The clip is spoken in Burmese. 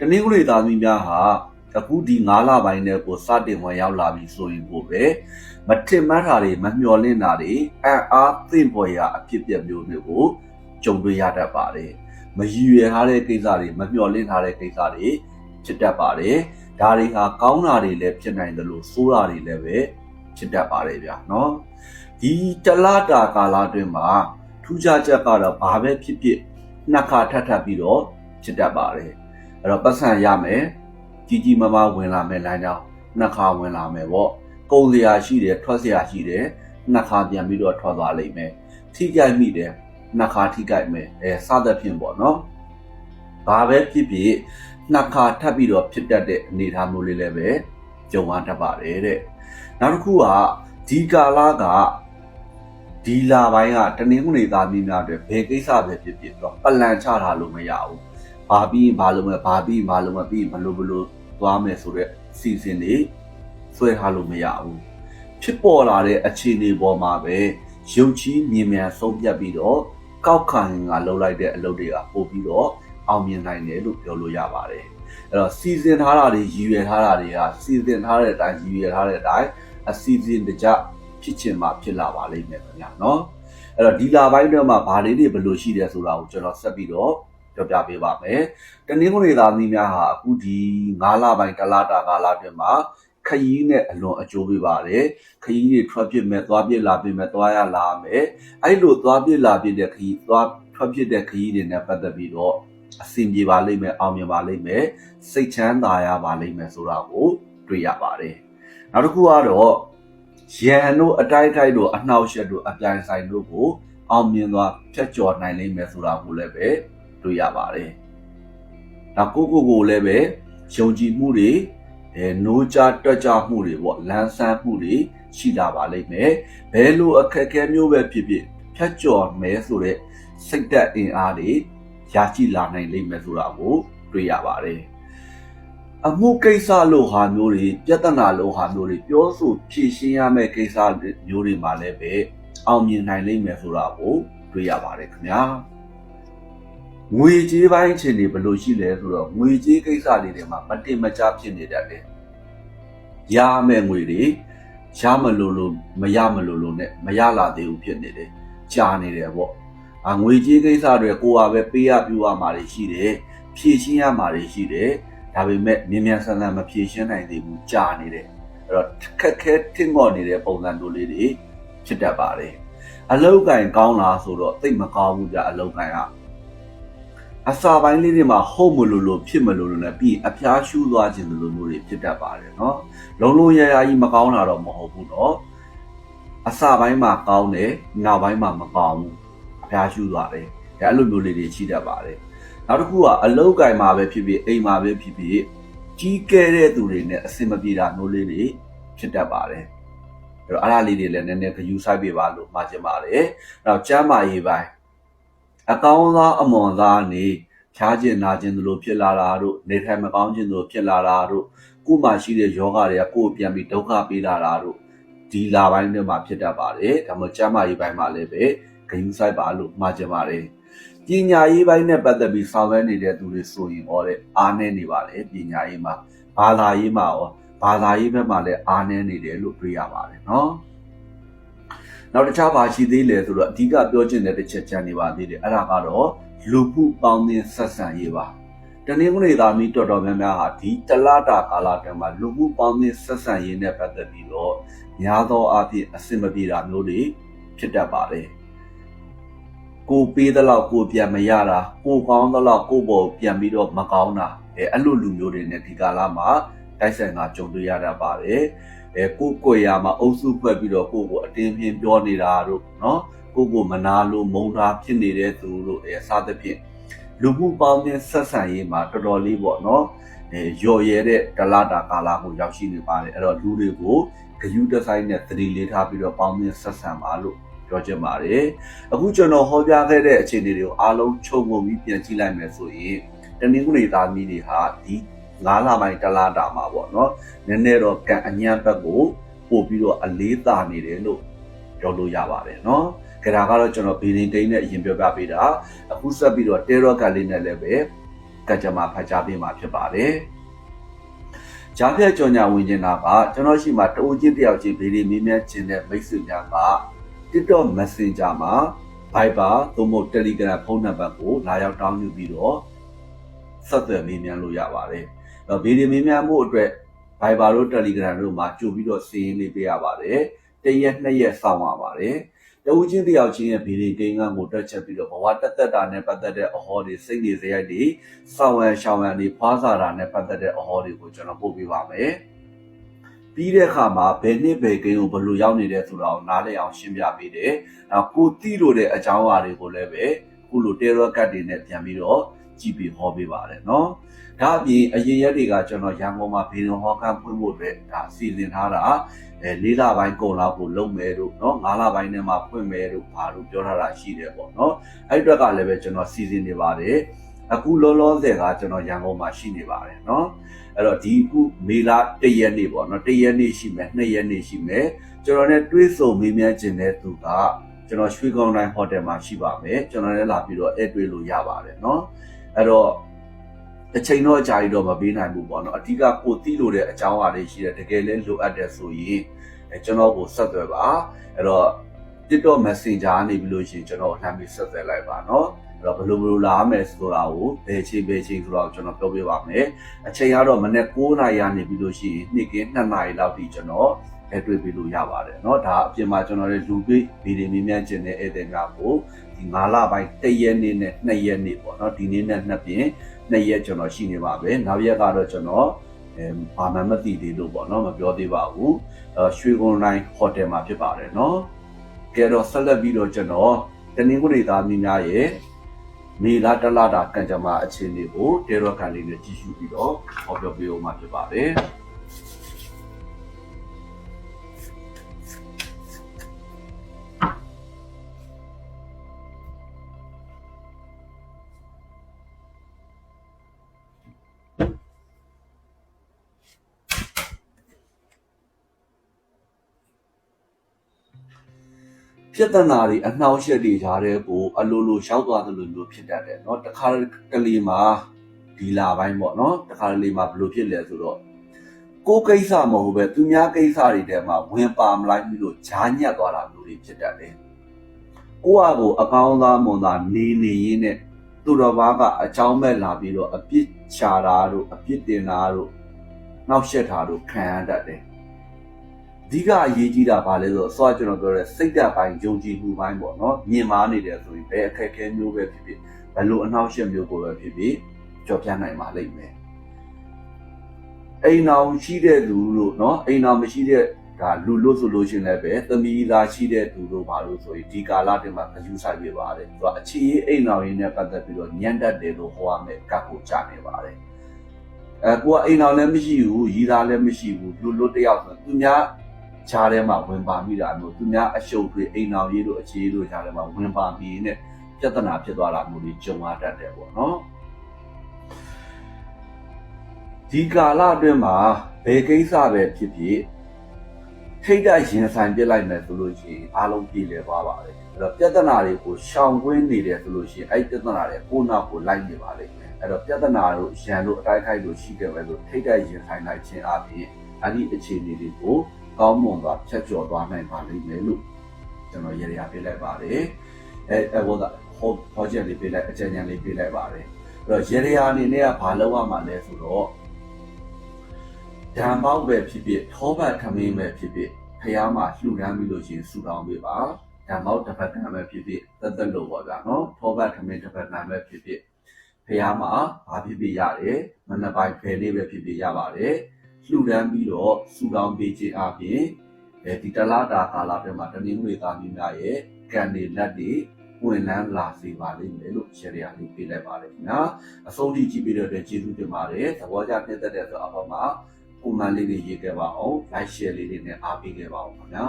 တနင်္ဂနွေသားသမီးများဟာအခုဒီ9လပိုင်းနဲ့ကိုစတင်ဝင်ရောက်လာပြီဆိုရင်ကိုပဲမထင်မှတ်တာတွေမမျှော်လင့်တာတွေအံ့အားသင့်ပေါ်ရာအဖြစ်အပျက်မျိုးမျိုးကိုကြုံတွေ့ရတတ်ပါတယ်မရည်ရွယ်ထားတဲ့ကိစ္စတွေမမျှော်လင့်ထားတဲ့ကိစ္စတွေဖြစ်တတ်ပါတယ်ဒါတွေဟာကောင်းတာတွေလည်းဖြစ်နိုင်တယ်လို့ဆိုးတာတွေလည်းပဲဖြစ်တတ်ပါတယ်ဗျာနော်ဒီတလတာကာလအတွင်းမှာထူးခြားချက်ကတော့ဘာပဲဖြစ်ဖြစ်နှစ်ခါထပ်ထပ်ပြီးတော့ဖြစ်တတ်ပါတယ် အဲ့တော့ပတ်စံရမယ်ကြီးကြီးမားမားဝင်လာမယ်လမ်းကြောင်းနှစ်ခါဝင်လာမယ်ပေါ့ကုန်စရာရှိတယ်ထွက်စရာရှိတယ်နှစ်ခါပြန်ပြီးတော့ထွက်သွားလိမ့်မယ်ထိကြိုက်မိတယ်နှစ်ခါထိကြိုက်မယ်အဲစသဖြင့်ပေါ့နော်ဘာပဲဖြစ်ဖြစ်နှစ်ခါထပ်ပြီးတော့ဖြစ်တတ်တဲ့အနေအထားမျိုးလေးလည်းပဲကြုံရတတ်ပါတယ်တဲ့နောက်တစ်ခုကဒီကာလကဒီလာပိုင်းကတနင်္ဂနွေသားမိများတွေဘယ်ကိစ္စပဲဖြစ်ဖြစ်တော့ပလန်ချထားလို့မရဘူး ဘာပြီးဘာလို့မဘာပြီးဘာလို့မပြီးဘလို့ဘလို့သွားမယ်ဆိုတော့စီစဉ်နေဆွဲထားလို့မရဘူးဖြစ်ပေါ်လာတဲ့အခြေအနေပေါ်မှာပဲရုပ်ကြီးမြင်မြန်ဆုံးဖြတ်ပြီးတော့ကောက်ခံကလှုပ်လိုက်တဲ့အလုပ်တွေကပို့ပြီးတော့အောင်မြင်နိုင်တယ်လို့ပြောလို့ရပါတယ်အဲ့တော့စီစဉ်ထားတာတွေရည်ရွယ်ထားတာတွေကစီစဉ်ထားတဲ့အတိုင်းရည်ရွယ်ထားတဲ့အတိုင်းအစီအစဉ်တကျဖြစ်ချင်မှဖြစ်လာပါလိမ့်မယ်ခင်ဗျာနော်အဲ့တော့ဒီလာပိုင်းတော့မှဘာလေးတွေဘယ်လိုရှိတယ်ဆိုတာကိုကျွန်တော်ဆက်ပြီးတော့ ပြောပြပေးပါမယ်တနင်္ဂနွေသားသမီးများဟာအခုဒီ9လပိုင်းတလတာကာလအတွင်းမှာခရီးနဲ့အလွန်အကျိုးပေးပါတယ်ခရီးတွေထွက်ပြစ်မဲ့သွားပြစ်လာပြစ်မဲ့သွားရလာမယ်အဲ့လိုသွားပြစ်လာပြစ်တဲ့ခရီးသွားထွက်ပြစ်တဲ့ခရီးတွေနဲ့ပတ်သက်ပြီးတော့အဆင်ပြေပါလိမ့်မယ်အောင်မြင်ပါလိမ့်မယ်စိတ်ချမ်းသာရပါလိမ့်မယ်ဆိုတာကိုတွေ့ရပါတယ်နောက်တစ်ခုကတော့ရန်တို့အတိုက်ခိုက်တို့အနှောက်အယှက်တို့အပြိုင်ဆိုင်တို့ကိုအောင်မြင်သွားဖြတ်ကျော်နိုင်လိမ့်မယ်ဆိုတာကိုလည်းပဲ တွေ့ရပါတယ်။ဒါကိုကိုကိုလည်းပဲယုံကြည်မှုတွေအဲနိုးကြတွက်ကြမှုတွေပေါ့လန်းဆန်းမှုတွေရှိလာပါလိမ့်မယ်။ဘယ်လိုအခက်အခဲမျိုးပဲဖြစ်ဖြစ်ဖြတ်ကျော်မယ်ဆိုတဲ့စိတ်သက်အင်အားတွေရရှိလာနိုင်လိမ့်မယ်ဆိုတာကိုတွေ့ရပါတယ်။အမှုကိစ္စလို့ဟာမျိုးတွေပြဿနာလို့ဟာမျိုးတွေပြောဆိုဖြေရှင်းရမယ့်ကိစ္စမျိုးတွေမှာလည်းပဲအောင်မြင်နိုင်လိမ့်မယ်ဆိုတာကိုတွေ့ရပါတယ်ခင်ဗျာ။ ငွေကြေးပိုင်းအခြေအနေဘယ်လိုရှိလဲဆိုတော့ငွေကြေးကိစ္စတွေတွေမှာမတင်မကျဖြစ်နေတတ်တယ်။ရမယ့်ငွေတွေရမလို့လို့မရမလို့လို့နဲ့မရလာသေးဘူးဖြစ်နေတယ်။ကြာနေတယ်ပေါ့။အငွေကြေးကိစ္စတွေကိုကပဲပေးရပြူရမှာတွေရှိတယ်။ဖြည့်ရှင်းရမှာတွေရှိတယ်။ဒါပေမဲ့မြင်မြန်ဆန်ဆန်မဖြည့်ရှင်းနိုင်သေးဘူးကြာနေတယ်။အဲ့တော့ခက်ခဲထင်ငေါ်နေတဲ့ပုံစံမျိုးလေးတွေဖြစ်တတ်ပါတယ်။အလောက်ကင်ကောင်းလားဆိုတော့သိမကောင်းဘူးကြအလောက်ကင်က အစာပိုင်းလေးတွေမှာဟုတ်မလို့လို့ဖြစ်မလို့လို့လည်းပြီးအပြားရှူးသွားခြင်းလိုမျိုးတွေဖြစ်တတ်ပါတယ်နော်လုံးလုံးရရကြီးမကောင်းတာတော့မဟုတ်ဘူးနော်အစာပိုင်းမှာကောင်းတယ်နောက်ပိုင်းမှာမကောင်းဘူးအပြားရှူးသွားတယ်ဒါအဲ့လိုမျိုးလေးတွေရှိတတ်ပါတယ်နောက်တစ်ခုကအလုတ်ကင်မှာပဲဖြစ်ဖြစ်အိမ်မှာပဲဖြစ်ဖြစ်ကြီးကဲတဲ့သူတွေနဲ့အဆင်မပြေတာမျိုးလေးတွေဖြစ်တတ်ပါတယ်အဲ့တော့အားလေးတွေလည်းနည်းနည်းဂယူဆိုင်ပြပါလို့မှာကျင်ပါတယ်အဲ့တော့ကျမ်းမာရေးပိုင်း အကောင်းသားအမွန်သားနေဖြားကျင်နာကျင်သလိုဖြစ်လာတာတို့နေထိုင်မကောင်းခြင်းသလိုဖြစ်လာတာတို့ကိုယ်မှာရှိတဲ့ယောဂတွေကကိုယ်ပြန်ပြီးဒုက္ခပေးလာတာတို့ဒီလာပိုင်းတွေမှာဖြစ်တတ်ပါတယ်ဒါမှမဟုတ်ကျန်းမာရေးပိုင်းမှာလည်းပဲဂိမ်းဆိုင်ပါလို့မှာကျင်ပါတယ်ပညာရေးပိုင်းနဲ့ပတ်သက်ပြီးဆောင်ရွက်နေတဲ့သူတွေဆိုရင်ဟောတဲ့အားနည်းနေပါလေပညာရေးမှာဘာသာရေးမှာရောဘာသာရေးဘက်မှာလည်းအားနည်းနေတယ်လို့တွေ့ရပါတယ်နော် နောက်တစ်ခြားပါရှိသေးလဲဆိုတော့အဓိကပြောချင်တဲ့တစ်ချက်ချန်နေပါသေးတယ်အဲ့ဒါကတော့လူမှုပေါင်းသင်းဆက်ဆံရေးပါတနင်္ဂနွေသားမီတော်တော်များများဟာဒီတလတာကာလတည်းမှာလူမှုပေါင်းသင်းဆက်ဆံရေးနဲ့ပတ်သက်ပြီးတော့များသောအားဖြင့်အဆင်မပြေတာမျိုးတွေဖြစ်တတ်ပါတယ်ကိုပေးသလောက်ကိုပြန်မရတာကိုကောင်းသလောက်ကိုပေါ်ပြန်ပြီးတော့မကောင်းတာအဲအဲ့လိုလူမျိုးတွေနဲ့ဒီကာလမှာတိုက်ဆိုင်ကကြုံတွေ့ရတတ်ပါတယ် အဲကိုကိုရာမှာအုပ်စုဖွဲ့ပြီးတော့ကိုကိုအတင်းပြင်းပြောနေတာတို့နော်ကိုကိုမနာလို့မုံတာဖြစ်နေတဲ့သူတို့အဲစသဖြင့်လူမှုပေါင်းတဲ့ဆက်ဆံရေးမှာတော်တော်လေးပေါ့နော်အဲရော်ရဲတဲ့တလတာကာလာကိုရောက်ရှိနေပါတယ်အဲ့တော့လူတွေကိုဂယုတဆိုင်နဲ့သတိလေးထားပြီးတော့ပေါင်းတဲ့ဆက်ဆံပါလို့ပြောချင်ပါတယ်အခုကျွန်တော်ဟောပြခဲ့တဲ့အခြေအနေတွေကိုအားလုံးခြုံငုံပြီးပြန်ကြည့်လိုက်မယ်ဆိုရင်တနင်္ဂနွေသားမီးတွေဟာဒီ 9လပိုင်းတလတာမှာပေါ့နော်နည်းနည်းတော့ကံအညံ့ဘက်ကိုပို့ပြီးတော့အလေးသာနေတယ်လို့ပြောလို့ရပါတယ်နော်ကြဒါကတော့ကျွန်တော်ဘီဒင်တိန်နဲ့အရင်ပြောပြပေးတာအခုဆက်ပြီးတော့တဲရော့ကလေးနဲ့လည်းပဲကကြမ္မာဖတ်ကြားပေးမှာဖြစ်ပါတယ်ဂျားဖြတ်ကြော်ညာဝင်ကျင်တာကကျွန်တော်ရှိမှတအိုးချင်းတယောက်ချင်းဗီဒီယိုမြင်မြတ်ခြင်းတဲ့မိတ်ဆွေများက TikTok Messenger မှာ Viber သို့မဟုတ် Telegram ဖုန်းနံပါတ်ကိုလာရောက်တောင်းယူပြီးတော့ဆက်သွယ်မေးမြန်းလို့ရပါတယ်။ အဲ့ဗီဒီယိုမေးမြန်းမှုအတွက် Viber တို့ Telegram တို့မှာကြိုပြီးတော့စီးရင်လေးပေးရပါတယ်။တစ်ရက်နှစ်ရက်စောင့်ရပါတယ်။တဝူချင်းတယောက်ချင်းရဲ့ဗီဒီယိုကိန်းကကိုတက်ချက်ပြီးတော့ဘဝတက်တက်တာနဲ့ပတ်သက်တဲ့အဟောတွေစိတ်တွေစရိုက်တွေစောင့်ရန်ရှောင်ရန်တွေဖွားစာတာနဲ့ပတ်သက်တဲ့အဟောတွေကိုကျွန်တော်ပို့ပေးပါမယ်။ပြီးတဲ့အခါမှာဘယ်နှစ်ဘယ်ကိန်းကိုဘယ်လိုရောက်နေတယ်ဆိုတာကိုနားလည်အောင်ရှင်းပြပေးတယ်။နောက်ကိုတိလို့တဲ့အကြောင်းအရာတွေကိုလည်းပဲခုလို terror card တွေနဲ့ပြန်ပြီးတော့ ကြည့်ပြီးဟောပေးပါတယ်နော်။ဒါအပြင်အရင်ရက်တွေကကျွန်တော်ရန်ကုန်မှာဘေဒုံဟောကန်းဖွင့်ဖို့အတွက်ဒါစီစဉ်ထားတာအဲ၄လပိုင်းကုန်လောက်ကိုလုပ်မယ်တို့နော်၅လပိုင်းထဲမှာဖွင့်မယ်တို့ဘာလို့ပြောထားတာရှိတယ်ပေါ့နော်။အဲ့ဒီအတွက်ကလည်းပဲကျွန်တော်စီစဉ်နေပါတယ်။အခုလောလောဆယ်ကကျွန်တော်ရန်ကုန်မှာရှိနေပါတယ်နော်။အဲ့တော့ဒီခုမေလ၁ရက်နေ့ပေါ့နော်၁ရက်နေ့ရှိမယ်၂ရက်နေ့ရှိမယ်ကျွန်တော်နဲ့တွေးဆုံမေးမြန်းခြင်းတဲ့သူကကျွန်တော်ရွှေကောင်းတိုင်းဟိုတယ်မှာရှိပါမယ်ကျွန်တော်လည်းလာပြီးတော့အဲ့တွေ့လို့ရပါတယ်เนาะ အဲ့တော့တစ်ချိန်တော့အကြာကြီးတော့မပေးနိုင်ဘူးပေါ့နော်အဓိကကိုသိလို့တဲ့အကြောင်းအရာတွေရှိတယ်တကယ်လဲလိုအပ်တယ်ဆိုရင်ကျွန်တော်ကိုဆက်သွယ်ပါအဲ့တော့ TikTok Messenger ကနေပြီးလို့ရှိရင်ကျွန်တော်လှမ်းပြီးဆက်သွယ်လိုက်ပါနော်အဲ့တော့ဘလို့ဘလို့လာမယ်ဆိုတာကိုဘယ်ချိန်ဘယ်ချိန်ဆိုတာကိုကျွန်တော်ပြောပြပါမယ်အချိန်ကတော့မနေ့9:00နာရီကနေပြီးလို့ရှိရင်နေ့ကင်း2:00နာရီလောက်ထိကျွန်တော် အဲတွေ့ပြီးလို့ရပါတယ်เนาะဒါအပြင်မှာကျွန်တော်လည်းလူတွေ့ဗီဒီယိုမြင်မြန်ခြင်းတဲ့ဧည့်သည်များကိုဒီ9လပိုင်း1ရက်နေ့နဲ့2ရက်နေ့ပေါ့เนาะဒီနေ့နဲ့နှစ်ပြင်2ရက်ကျွန်တော်ရှိနေပါပဲနောက်ရက်ကတော့ကျွန်တော်အဲဘာမှမသိသေးလို့ပေါ့เนาะမပြောသေးပါဘူးအဲရွှေကုန်းတိုင်းဟိုတယ်မှာဖြစ်ပါတယ်เนาะကဲတော့ဆက်လက်ပြီးတော့ကျွန်တော်တနင်္ဂနွေသားမိများရဲ့မေလာတလာတာကံကြမ္မာအခြေအနေကိုတေရောကန်လေးနဲ့ကြည့်ရှုပြီးတော့ဟောပြောပေးအောင်မှာဖြစ်ပါတယ်။ ပြဿနာတွေအနှောက်အယှက်တွေကြားတဲ့ကိုအလိုလိုရှောက်သွားသလိုလိုဖြစ်တတ်တယ်เนาะတခါတလေမှာဒီလာပိုင်းပေါ့เนาะတခါတလေမှာဘယ်လိုဖြစ်လဲဆိုတော့ကိုယ်ကိစ္စမဟုတ်ပဲသူများကိစ္စတွေထဲမှာဝင်ပါမလိုက်ဘူးလို့ဂျာညက်သွားတာမျိုးတွေဖြစ်တတ်တယ်ကိုယ့်အကိုအကောင်းသားမွန်သားနေနေရင်းနဲ့သူတော်ဘာကအကြောင်းမဲ့လာပြီးတော့အပြစ်ချတာတို့အပြစ်တင်တာတို့နှောက်ယှက်တာတို့ခံရတတ်တယ် အဓိကအရေးကြီးတာဘာလဲဆိုတော့အစောကကျွန်တော်ပြောတဲ့စိတ်ဓာတ်ပိုင်းယုံကြည်မှုပိုင်းပေါ့နော်မြင်မာနေတယ်ဆိုရင်ဘယ်အခက်အခဲမျိုးပဲဖြစ်ဖြစ်ဘယ်လိုအနှောက်အယှက်မျိုးကိုပဲဖြစ်ဖြစ်ကြော်ပြနိုင်ပါလိမ့်မယ်အိမ်အောင်ရှိတဲ့လူလို့နော်အိမ်အောင်မရှိတဲ့ဒါလူလို့ဆိုလို့ရှရင်လည်းပဲသမီးသားရှိတဲ့သူတို့ဘာလို့ဆိုရင်ဒီကာလတင်မှာဂယူဆိုင်ပြပါတယ်သူကအခြေရေးအိမ်အောင်ရင်းနဲ့ပတ်သက်ပြီးတော့ညံ့တတ်တယ်လို့ဟောရမယ်ကပ်ကိုကြနေပါတယ်အဲကိုကအိမ်အောင်လည်းမရှိဘူးရီသားလည်းမရှိဘူးလူလို့တယောက်ဆိုသူများ ခြားထဲမှာဝင်ပါမိတာမျိုးသူများအရှုပ်တွေအိမ်အောင်ရေးလို့အခြေရေးလို့ခြားထဲမှာဝင်ပါမိနဲ့ပြဿနာဖြစ်သွားတာမျိုးတွေကြုံရတတ်တယ်ပေါ့နော်ဒီကာလအတွင်းမှာဘယ်ကိစ္စပဲဖြစ်ဖြစ်ထိတ်တက်ရင်ဆိုင်ပြစ်လိုက်မယ်ဆိုလို့ရှိရင်အားလုံးပြည်လည်သွားပါတယ်အဲ့တော့ပြဿနာတွေကိုရှောင်ကွင်းနေတယ်ဆိုလို့ရှိရင်အဲ့ပြဿနာတွေကိုနောက်ကိုလိုက်နေပါလိမ့်မယ်အဲ့တော့ပြဿနာတို့ရန်တို့အတိုက်ခိုက်တို့ရှိခဲ့ပဲလို့ထိတ်တက်ရင်ဆိုင်လိုက်ခြင်းအပြင်အဲ့ဒီအခြေအနေတွေကို ကောင်းမွန်စွာဖြတ်ကျော်သွားနိုင်ပါလိမ့်မယ်လို့ကျွန်တော်ရေရာပြလိုက်ပါတယ်အဲအဲဘောကဟောဟောချက်လေးပြလိုက်အကြံဉာဏ်လေးပြလိုက်ပါတယ်အဲ့တော့ရေရာအနေနဲ့ကဘာလုပ်ရမှာလဲဆိုတော့ဓမ္မောက်ပဲဖြစ်ဖြစ်ထောပတ်ခမင်းပဲဖြစ်ဖြစ်ဖះမှာလှူဒန်းပြီးလို့ရှိရင်ဆူတောင်းပေးပါဓမ္မောက်တစ်ဖက်ကံပဲဖြစ်ဖြစ်သက်သက်လို့ပေါ့ဗျာနော်ထောပတ်ခမင်းတစ်ဖက်ကံပဲဖြစ်ဖြစ်ဖះမှာဘာဖြစ်ဖြစ်ရတယ်မနက်ပိုင်းဖယ်လေးပဲဖြစ်ဖြစ်ရပါတယ် လှူဒန်းပြီးတော့ဆူတောင်းပေးခြင်းအပြင်အဲဒီတလားတာကာလအတွင်းမှာတနင်္ဂနွေသားမျိုးများရဲ့ကံတွေလက်တွေဝင်လန်းလာစေပါလိမ့်မယ်လို့ရှယ်ယာလေးပေးလိုက်ပါတယ်ခင်ဗျာအဆုံးထိကြည့်ပြီးတော့ကျေးဇူးတင်ပါတယ်သဘောကျနှစ်သက်တဲ့ဆိုအပေါ်မှာပုံမှန်လေးတွေရေးခဲ့ပါအောင် like share လေးတွေနဲ့အားပေးခဲ့ပါအောင်ခင်ဗျာ